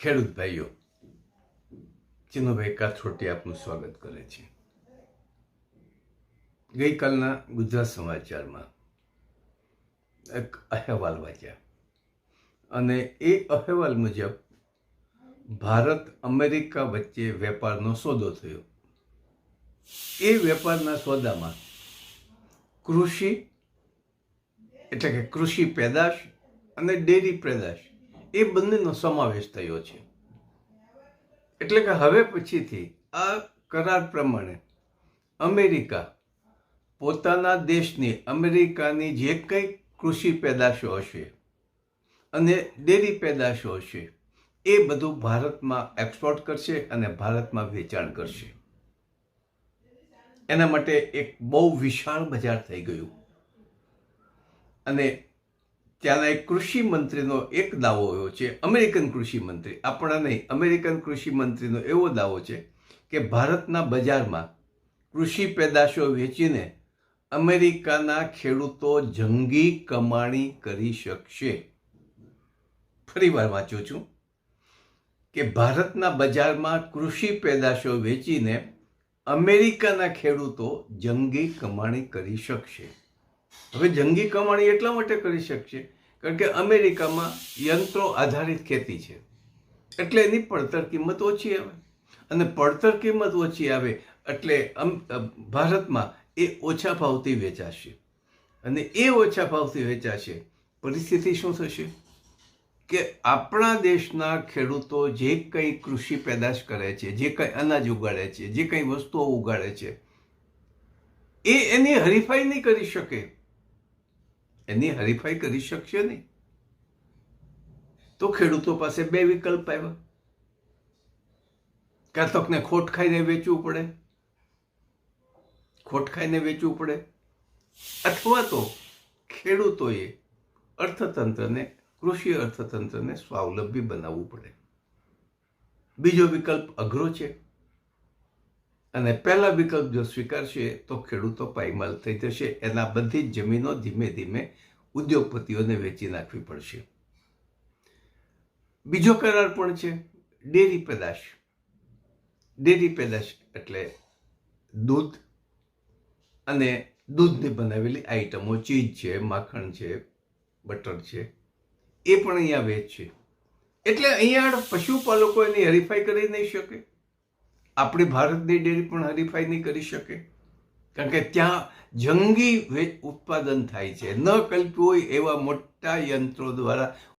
ખેડૂત ભાઈઓ ચિનુભાઈ કાથરોટી આપનું સ્વાગત કરે છે. ગઈકાલના ગુજરાત સમાચારમાં એક અહેવાલ વાંચ્યા અને એ અહેવાલ મુજબ ભારત અમેરિકા વચ્ચે વેપારનો સોદો થયો. એ વેપારના સોદામાં કૃષિ, એટલે કે કૃષિ પેદાશ અને ડેરી પેદાશ એ બંનેનો સમાવેશ થયો છે. એટલે કે હવે પછીથી આ કરાર પ્રમાણે અમેરિકા પોતાના દેશની, અમેરિકાની જે કંઈ કૃષિ પેદાશો હશે અને ડેરી પેદાશો હશે, એ બધું ભારતમાં એક્સપોર્ટ કરશે અને ભારતમાં વેચાણ કરશે. એના માટે એક બહુ વિશાળ બજાર થઈ ગયું. અને ત્યાંના એક કૃષિ મંત્રીનો એક દાવો એવો છે, અમેરિકન કૃષિ મંત્રી. આપણા નહીં, અમેરિકન કૃષિ મંત્રીનો એવો દાવો છે કે ભારતના બજારમાં કૃષિ પેદાશો વેચીને અમેરિકાના ખેડૂતો જંગી કમાણી કરી શકશે. ફરી વાર વાંચું છું કે ભારતના બજારમાં કૃષિ પેદાશો વેચીને અમેરિકાના ખેડૂતો જંગી કમાણી કરી શકશે. હવે જંગી કમાણી એટલા માટે કરી શકશે, કારણ કે અમેરિકામાં યંત્રો આધારિત ખેતી છે. એટલે એની પડતર કિંમત ઓછી આવે. અને પડતર કિંમત ઓછી આવે એટલે ભારતમાં એ ઓછા ભાવથી વેચાશે. અને એ ઓછા ભાવથી વેચાશે, પરિસ્થિતિ શું થશે? કે આપણા દેશના ખેડૂતો જે કંઈ કૃષિ પેદાશ કરે છે, જે કંઈ અનાજ ઉગાડે છે, જે કંઈ વસ્તુઓ ઉગાડે છે, એ એની હરીફાઈ નહીં કરી શકે. એની હરીફાઈ કરી શકશે નહીં. તો ખેડૂતો પાસે બે વિકલ્પ આવ્યા. કાં તો ખોટ ખાઈને વેચવું પડે. ખોટ ખાઈને વેચવું પડે. અથવા તો ખેડૂતોએ અર્થતંત્રને, કૃષિ અર્થતંત્રને સ્વાવલંબી બનાવવું પડે. બીજો વિકલ્પ અઘરો છે. અને પહેલા વિકલ્પ જો સ્વીકારશે તો ખેડૂતો પાયમાલ થઈ જશે. એના બધી જ જમીનો ધીમે ધીમે ઉદ્યોગપતિઓને વેચી નાખવી પડશે. બીજો કરાર પણ છે, ડેરી પેદાશ. ડેરી પેદાશ એટલે દૂધ અને દૂધની બનાવેલી આઈટમો, ચીઝ છે, માખણ છે, બટર છે, એ પણ અહીંયા વેચશે એટલે અહીંયા પશુપાલકો એની હરીફાઈ કરી નહીં શકે. આપણી ભારતની ડેરી પણ હરીફાઈ નહીં કરી શકે. કારણ કે ત્યાં જંગી ઉત્પાદન થાય છે. ન કલ્પ્યું હોય એવા મોટા યંત્રો દ્વારા